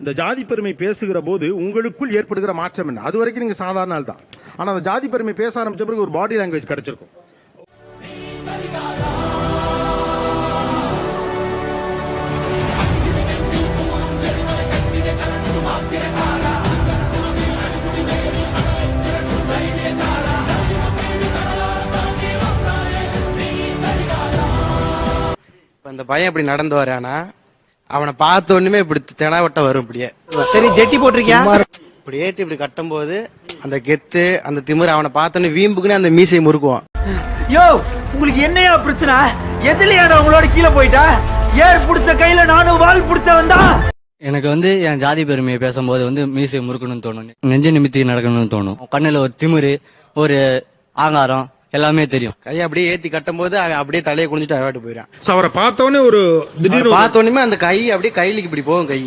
இந்த ஜாதி பெருமை பேசுகிற போது உங்களுக்குள் ஏற்படுகிற மாற்றம் என்ன? அது வரைக்கும் நீங்க சாதாரண ஆள் தான் ஆனா அந்த ஜாதி பெருமை பேச ஆரம்பிச்ச பிறகு ஒரு பாடி லாங்குவேஜ் கிடைச்சிருக்கும். அந்த இந்த பையன் இப்படி நடந்து வரானா? அவனை பார்த்த உடனே இப்படி தெனாவட்டம் வரும் இப்படியே. சரி ஜெட்டி போட்டிருக்கியா? இப்படி ஏத்தி இப்படி கட்டும்போது அந்த கெத்து அந்த திமிரு அவனை பார்த்தோன்னே வீம்புக்குன்னு அந்த மீசையை முறுக்குவான். யோ உங்களுக்கு என்னையா பிரச்சனை? எதுலயா நான் உங்களோட கீழே போயிட்டா? ஏர் புடிச்ச கையில நானும் வால் புடிச்ச வந்தா? எனக்கு வந்து என் ஜாதி பெருமையை பேசும்போது வந்து மீசை முறுக்கணும்னு தோணும். நெஞ்ச நிமித்தி நடக்கணும்னு தோணும். கண்ணுல ஒரு திமிரு ஒரு ஆங்காரம் எல்லாமே தெரியும். கையை அப்படியே ஏத்தி கட்டும்போது அவன் அப்படியே தலையை குனிஞ்சிட்டு அவாட்டு போயிடான் So, அவரை பார்த்தோன்னே ஒரு திடீர்னு ஒரு- பார்த்த உடனே அந்த கை அப்படியே கையிலுக்கு இப்படி போகும் கை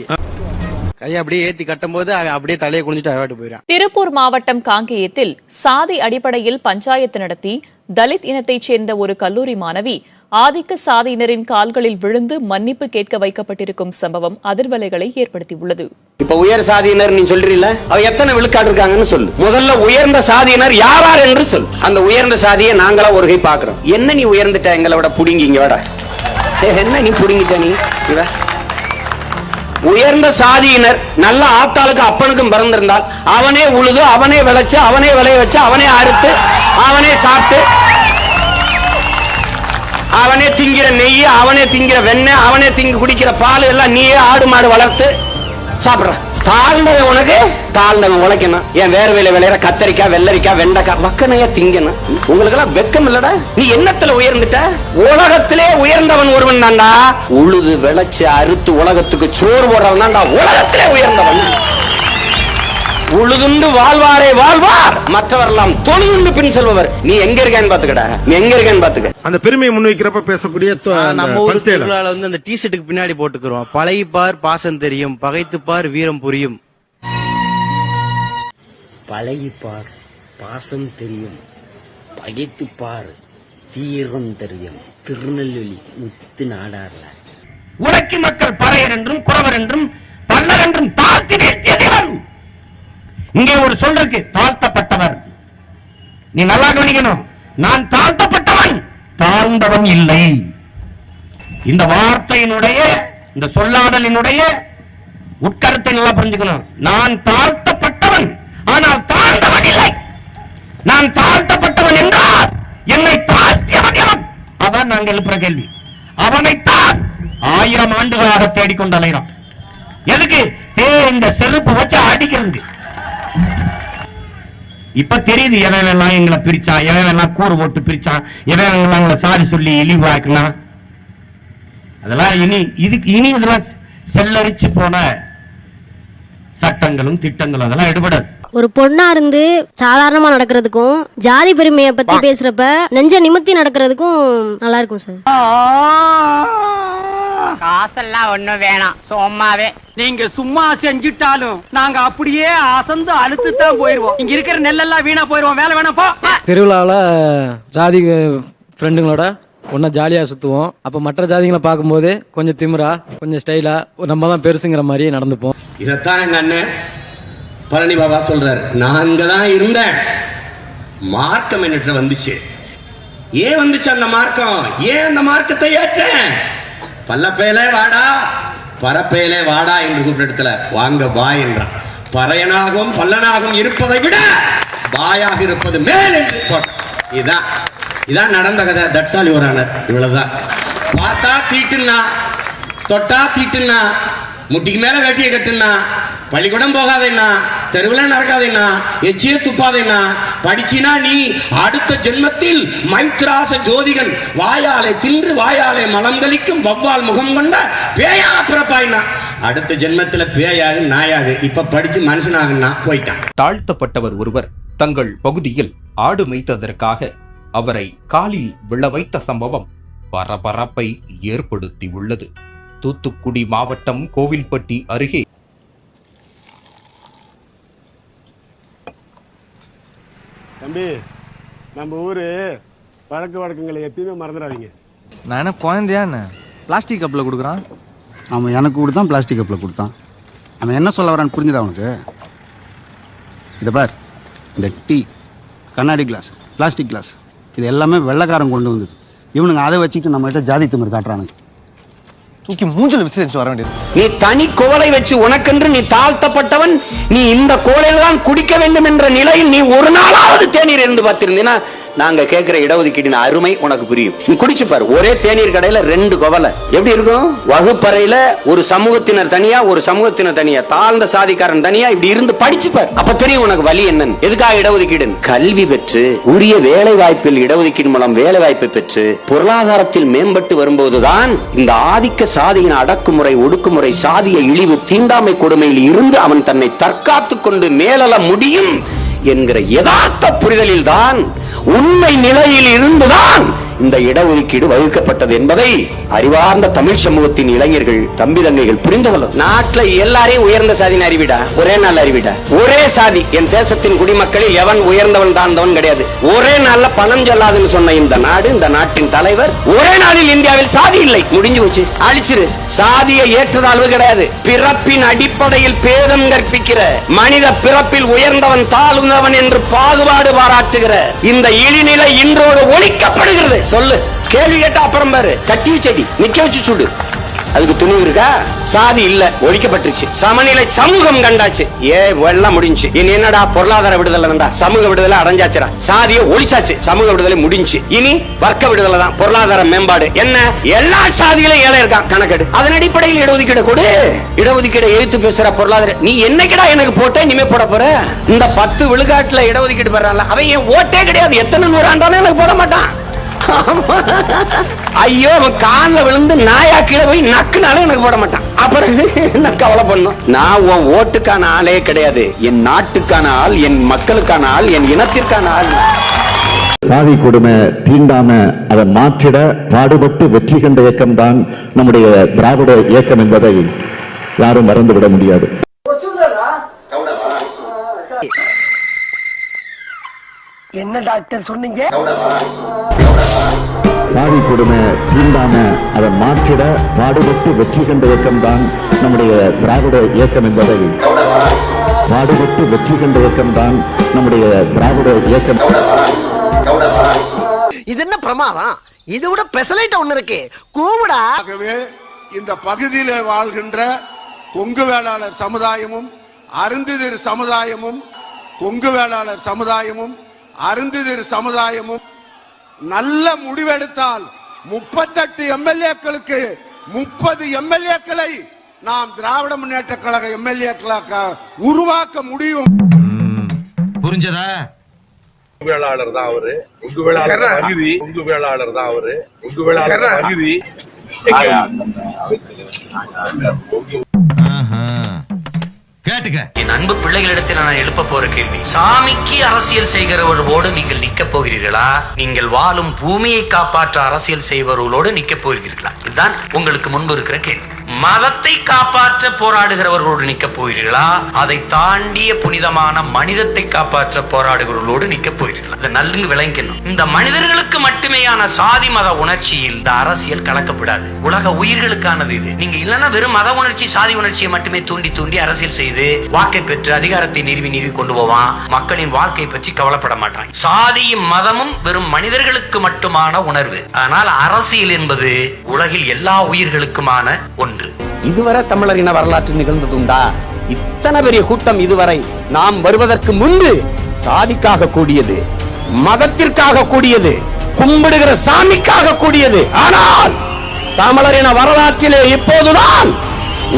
கையை அப்படியே ஏத்தி கட்டும்போது அவன் அப்படியே தலையை குனிஞ்சிட்டு அவாட்டு போயிடான் திருப்பூர் மாவட்டம் காங்கேயத்தில் சாதி அடிப்படையில் பஞ்சாயத்து நடத்தி தலித் இனத்தைச் சேர்ந்த ஒரு கல்லூரி மாணவி ஆதிக்க சாதியினரின் கால்களில் விழுந்து மன்னிப்பு கேட்க வைக்கப்பட்டிருக்கும் சம்பவம் அதிர்வலைகளை ஏற்படுத்தியுள்ளது. இப்ப உயர் சாதியினர் நீ சொல்றீல அவ எத்தனை விழுக்காடு இருக்காங்கன்னு சொல்லு. முதல்ல உயர்ந்த சாதியினர் யாரார் என்று சொல் அந்த உயர்ந்த சாதியை நாங்களா ஒருகை பாக்குறோம் என்ன நீ உயர்ந்துட்ட? எங்களை விட புடிங்கி இங்க என்ன நீ புடுங்கிட்ட நீ? உயர்ந்த சாதியினர் நல்ல ஆத்தாளுக்கு அப்பனுக்கும் பிறந்திருந்தால் அவனே உழுது அவனே விளைச்சு அவனே விளைய வச்சு அவனே அறுத்து அவனே சாப்பிட்டு அவனே திங்கிற நெய் அவனே திங்கிற வெண்ணெய் அவனே திங்க குடிக்கிற பால் எல்லாம் நீயே ஆடு மாடு வளர்த்து சாப்பிடுற. தாழ்ந்தவன் உனக்கு தாழ்ந்தவன் உழைக்கணும். என் வேற வேலை விளையிற கத்தரிக்காய் வெள்ளரிக்காய் வெண்டைக்காய் வக்கனையா திங்கணும். உங்களுக்கு எல்லாம் வெக்கம் இல்லடா. நீ என்னத்துல உயர்ந்துட்ட? உலகத்திலே உயர்ந்தவன் ஒருவன் தான்டா. உழுது விளைச்சு அறுத்து உலகத்துக்கு சோறு போடுறவன் தான்டா. உலகத்திலே உயர்ந்தவன். உழுதுண்டு வாழ்வாரே வாழ்வார்! மற்றவரெல்லாம் தொழுதுண்டு பின் செல்பவர். நீ எங்க இருக்கேன்னு பாத்துக்கடா நீ எங்க இருக்கேன்னு பாத்துக்க அந்த பெருமையை முன்வைக்கிறப்ப பேசக்கூடிய நம்ம ஊர். திருவிழால வந்து அந்த டி ஷர்ட்டுக்கு பின்னாடி போட்டுக்கிறோம். பழகிப்பார் பாசம் தெரியும் பகைத்துப்பார் வீரம் புரியும். பழகிப்பார் பாசம் தெரியும் பகைத்துப்பார் தீரம் தெரியும். திருநெல்வேலி முத்து நாடார்ல. உனக்கு மக்கள் பறையர் என்றும் குறவர் என்றும் பல்லர் என்றும் நிறுத்தியவன் இங்கே ஒரு சொல் இருக்கு தாழ்த்தப்பட்டவர். நீ நல்லா கவனிக்கணும். நான் தாழ்த்தப்பட்டவன். தாழ்ந்தவன் இல்லை. இந்த வார்த்தையினுடைய இந்த சொல்லாடலினுடைய உட்கருத்தை நல்லா புரிஞ்சுக்கணும். நான் தாழ்த்தப்பட்டவன். ஆனால் தாழ்ந்தவன் இல்லை. நான் தாழ்த்தப்பட்டவன் என்றால் என்னை தாழ்த்தியவன் எவன் அதான் நாங்கள் எழுப்புற கேள்வி. அவனைத்தான் ஆயிரம் ஆண்டுகளாக தேடிக்கொண்டு அலைகிறோம் எதுக்கு? ஏ இந்த செருப்பு வச்சு அடிக்கிறது. இப்ப தெரியுது எவன் எல்லாம் எங்களை பிரிச்சான் எவன் எல்லாம் கூறு போட்டு பிரிச்சான் எவன் எல்லாம் எங்களை சாரி சொல்லி இழிவாக்குனா அதெல்லாம் இனி இதுக்கு இனி இதெல்லாம் செல்லரிச்சு போன சட்டங்களும் திட்டங்களும் அதெல்லாம் எடுபடாது. ஒரு பொண்ணா இருந்து சாதாரணமா நடக்கிறதுக்கும் ஜாதி பெருமையை பத்தி பேசுறப்ப நெஞ்ச நிமித்தி நடக்கிறதுக்கும் நல்லா இருக்கும் சார். காசெல்லாம் ஒண்ணும் வேணாம். சும்மாவே. நீங்க சும்மா செஞ்சுட்டாலும் நாங்க அப்படியே அசந்து அழுத்து தான் போயிருவோம். இங்க இருக்கிற நெல்லெல்லாம் வீணா போயிருவோம். வேலை வேணாம் போ. திருவிழாவில் ஜாதி ஃப்ரெண்டுங்களோட ஒன்றா ஜாலியாக சுற்றுவோம் அப்போ மற்ற ஜாதிகளை பார்க்கும்போது கொஞ்சம் திமிரா கொஞ்சம் ஸ்டைலாக நம்ம தான் பெருசுங்கிற மாதிரி நடந்துப்போம். இதத்தான் எங்க அண்ணன் பழனி பாபா சொல்றாரு. நான் அங்கதான் இருந்தேன். மார்க்கம் என்னிட்ட வந்துச்சு. ஏன் வந்துச்சு அந்த மார்க்கம்? ஏன் அந்த மார்க்கத்தை ஏற்றேன்? பல்லப்பேலே வாடா பரப்பையிலே வாடா என்று கூப்பிட்ட இடத்துல வாங்க பாய் என்றான். பறையனாகவும் பல்லனாகவும் இருப்பதை விட வாயாக இருப்பது மேல் என்று இதான் இதான் நடந்த கதை. தட்சாலி ஓரானர் இவ்வளவுதான். பார்த்தா தீட்டுன்னா தொட்டா தீட்டுன்னா முட்டிக்கு மேல வேட்டியை கட்டுனா பள்ளிக்கூடம் போகாதேன்னா தெருவில் நடக்காதேன்னா எச்சிய துப்பாதேன்னா படிச்சினா நீ அடுத்த ஜென்மத்தில் மைத்ராச ஜோதிகன் வாயாலே தின்று வாயாலே மலங்களிக்கும் வவ்வால் முகம் கொண்ட பேயாக பிறப்பாயினா அடுத்த ஜென்மத்துல பேயாக நாயாக இப்ப படிச்சு மனுஷனாகனா போயிட்டான். தாழ்த்தப்பட்டவர் ஒருவர் தங்கள் பகுதியில் ஆடு மேய்த்ததற்காக அவரை காலில் விழ வைத்த சம்பவம் பரபரப்பை ஏற்படுத்தி உள்ளது தூத்துக்குடி மாவட்டம் கோவில்பட்டி அருகே தம்பி நம்ம ஊரு வழக்கு வழக்கங்களை எப்பயுமே மறந்துடாதீங்க. நான் என்ன குழந்தையா என்ன? பிளாஸ்டிக் கப்பில் கொடுக்குறான்? அவன் எனக்கு கொடுத்தான் பிளாஸ்டிக் கப்பில் கொடுத்தான். அவன் என்ன சொல்ல வரான்னு புரிஞ்சுதா உனக்கு? இதை பார் இந்த டீ கண்ணாடி கிளாஸ் பிளாஸ்டிக் கிளாஸ் இது எல்லாமே வெள்ளைக்காரன் கொண்டு வந்தது. இவனுங்க அதை வச்சுக்கிட்டு நம்மகிட்ட ஜாதி திமிர் காட்டுறானுங்க. தூக்கி மூஞ்சல் விசிறிச்சு வர வேண்டியது. நீ தனி கோலை வச்சு உனக்கென்று நீ தாழ்த்தப்பட்டவன் நீ இந்த கோலையில் தான் குடிக்க வேண்டும் என்ற நிலையில் நீ ஒரு நாளாவது தேநீர் இருந்து பார்த்திருந்தீன்னா நாங்க கேட்கிற இடஒதுக்கீடின் அருமை உனக்கு புரியும். நீ குடிச்சு பாரு. ஒரே தேநீர் கடையில ரெண்டு குவலை. எப்படி இருக்கும்? வகுப்பறையில ஒரு சமூகத்தினர் தனியா ஒரு சமூகத்தினர் தனியா தாழ்ந்த சாதிக்காரன் தனியா இப்படி இருந்து படிச்சு பாரு. அப்ப தெரியும் உனக்கு வலி என்னன்னு. எதுக்காக இடஒதுக்கீடு கல்வி பெற்று உரிய வேலை வாய்ப்பில் இடஒதுக்கீடு மூலம் வேலை வாய்ப்பை பெற்று பொருளாதாரத்தில் மேம்பட்டு வரும்போதுதான் இந்த ஆதிக்க சாதியின் அடக்குமுறை ஒடுக்குமுறை சாதிய இழிவு தீண்டாமை கொடுமையில் இருந்து அவன் தன்னை தற்காத்துக் கொண்டு மேலல முடியும் என்கிற யதார்த்த புரிதலில் தான் உண்மை நிலையில் இருந்துதான் இந்த இடஒதுக்கீடு வகுக்கப்பட்டது என்பதை அறிவார்ந்த தமிழ் சமூகத்தின் இளைஞர்கள் தம்பி தங்கைகள் புரிந்து கொள்ளும் நாட்டுல எல்லாரையும் உயர்ந்த சாதின்னு அறிவிடா. ஒரே நாள் அறிவிடா. ஒரே சாதி. என் தேசத்தின் குடிமக்களில் எவன் உயர்ந்தவன் தாழ்ந்தவன் கிடையாது. ஒரே நாள்ல பணம் சொல்லாதுன்னு சொன்ன இந்த நாடு இந்த நாட்டின் தலைவர் ஒரே நாளில் இந்தியாவில் சாதி இல்லை. முடிஞ்சு வச்சு அழிச்சிரு. சாதியை ஏற்றதாழ்வு கிடையாது. பிறப்பின் அடிப்படையில் பேதம் கற்பிக்கிற மனித பிறப்பில் உயர்ந்தவன் தாழ்ந்தவன் என்று பாகுபாடு பாராட்டுகிற இந்த இழிநிலை இன்றோடு ஒழிக்கப்படுகிறது. சொல்லு. கேள்வி கேட்டா அப்புறம் பாரு. கட்டி செடி நிக்க வச்சு சுடு. அதுக்கு துணிவு இருக்கா? சாதி இல்ல ஒழிக்கப்பட்டுச்சு சமநிலை சமூகம் கண்டாச்சு. ஏ எல்லாம் முடிஞ்சு. இனி என்னடா பொருளாதார விடுதலை தான்டா சமூக விடுதலை அடைஞ்சாச்சுடா. சாதியை ஒழிச்சாச்சு. சமூக விடுதலை முடிஞ்சு. இனி வர்க்க விடுதலை தான். பொருளாதார மேம்பாடு. என்ன? எல்லா சாதியிலும் ஏழை இருக்கான். கணக்கெடு. அதன் அடிப்படையில் இடஒதுக்கீடு கொடு. இடஒதுக்கீடு எழுத்து பேசுற பொருளாதார நீ என்னைக்கடா எனக்கு போட்ட? இனிமே போட போற? இந்த பத்து விழுக்காட்டுல இடஒதுக்கீடு பெறான்ல. அவன் என் ஓட்டே கிடையாது. எத்தனை நூறாண்டாலும் எனக்கு போட மாட்டான். ஐயோ அவன் காலில் விழுந்து நாயா கீழே போய் நக்குனாலும் எனக்கு போட மாட்டான். அப்புறம் என்ன கவலை பண்ணும் நான் உன் ஓட்டுக்கான ஆளே கிடையாது. என் நாட்டுக்கான ஆள் என் மக்களுக்கான ஆள் என் இனத்திற்கான ஆள். சாதி கொடுமை தீண்டாம அதை மாற்றிட பாடுபட்டு வெற்றி கண்ட இயக்கம்தான் நம்முடைய திராவிட இயக்கம் என்பதை யாரும் மறந்துவிட முடியாது. என்ன டாக்டர் சொன்னீங்க? சாதி கொடுமை தீண்டாம அதை மாற்றிட பாடுபட்டு வெற்றி கண்ட இயக்கம்தான் நம்முடைய திராவிட இயக்கம் என்பதை. பாடுபட்டு வெற்றி கண்ட இயக்கம்தான் நம்முடைய திராவிட இயக்கம். இது என்ன பிரமாதம்? இது விட பெசலைட் ஒண்ணு இருக்கு. கூவுடா. ஆகவே இந்த பகுதியிலே வாழ்கின்ற கொங்கு வேளாளர் சமுதாயமும் அருந்திதிர் சமுதாயமும் கொங்கு வேளாளர் சமுதாயமும் அருந்திதிர் சமுதாயமும் நல்ல முடிவெடுத்தால் முப்பத்தெட்டு எம்எல்ஏக்களுக்கு முப்பது எம்எல்ஏக்களை நாம் திராவிட முன்னேற்ற கழக எம்எல்ஏக்களாக உருவாக்க முடியும். புரிஞ்சதா? வேளாளர் தான் அவரு. உங்கு வேளாளர் பகுதி உங்கு வேளாளர் தான் அவரு. உங்கு வேளாளர் பகுதி கேட்டுக்க. என் அன்பு பிள்ளைகளிடத்தில் நான் எழுப்ப போற கேள்வி. சாமிக்கு அரசியல் செய்கிறவர்களோடு நீங்கள் நிக்க போகிறீர்களா? நீங்கள் வாழும் பூமியை காப்பாற்ற அரசியல் செய்பவர்களோடு நிக்க போகிறீர்களா? இதுதான் உங்களுக்கு முன்பு இருக்கிற கேள்வி. மதத்தை காப்பாற்ற போராடுகிறவர்களோடு நிக்க போகிறீர்களா? அதை தாண்டிய புனிதமான மனிதத்தை காப்பாற்ற போராடுகிறவர்களோடு நிக்க போகிறீர்களா? இதை விளங்கணும் இந்த மனிதர்களுக்கு மட்டுமேயான சாதி மத உணர்ச்சியில் இந்த அரசியல் கலக்கப்படாது. உலக உயிர்களுக்கானது இது. நீங்க இல்லைன்னா வெறும் மத உணர்ச்சி சாதி உணர்ச்சியை மட்டுமே தூண்டி தூண்டி அரசியல் செய்து வாக்கை பெற்று அதிகாரத்தை நிறுவி நிறுவி கொண்டு போவான். மக்களின் வாழ்க்கை பற்றி கவலைப்பட மாட்டான். சாதியும் மதமும் வெறும் மனிதர்களுக்கு மட்டுமான உணர்வு. ஆனால் அரசியல் என்பது உலகில் எல்லா உயிர்களுக்குமான ஒன்று. இதுவரை தமிழரின இன வரலாற்று நிகழ்ந்ததுண்டா? இத்தனை பெரிய கூட்டம் இதுவரை நாம் வருவதற்கு முன்பு சாதிக்காக கூடியது மதத்திற்காக கூடியது கும்பிடுகிற சாமிக்காக கூடியது. ஆனால் தமிழர் வரலாற்றிலே இப்போதுதான்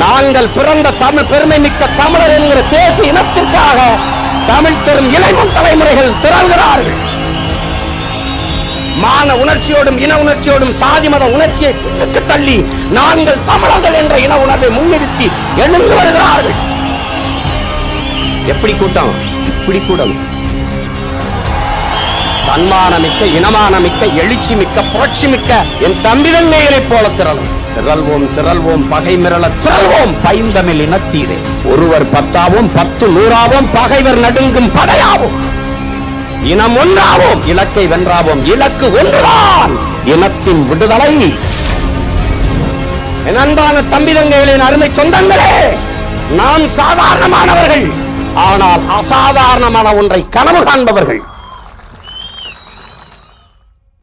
நாங்கள் பிறந்த தமிழ் பெருமை மிக்க தமிழர் என்கிற தேசிய இனத்திற்காக தமிழ் தரும் இளைஞர் தலைமுறைகள் திரள்கிறார்கள். மான உணர்ச்சியோடும் இன உணர்ச்சியோடும் சாதி மத உணர்ச்சியை பின்னுக்கு தள்ளி நாங்கள் தமிழர்கள் என்ற இன உணர்வை முன்னிறுத்தி எழுந்து வருகிறார்கள். எப்படி கூட்டம்? இப்படி கூட்டம் தன்மானமிக்க இனமானமிக்க எழுச்சி மிக்க புரட்சி மிக்க என் தம்பிதங்கைகளைப் போல திரளும். திரள்வோம் திரள்வோம் பகை மிரள திரள்வோம். பைந்தமிழ் இனத்தீரே. ஒருவர் பத்தாவோம் பத்து நூறாவோம் பகைவர் நடுங்கும் படையாவோம். இனம் ஒன்றாவோம் இலக்கை வென்றாவோம் இலக்கு ஒன்றுதான். இனத்தின் விடுதலை. என் அன்பான தம்பி தங்கைகளின் அருமை சொந்தங்களே நாம் சாதாரணமானவர்கள் ஆனால் அசாதாரணமான ஒன்றை கனவு காண்பவர்கள்.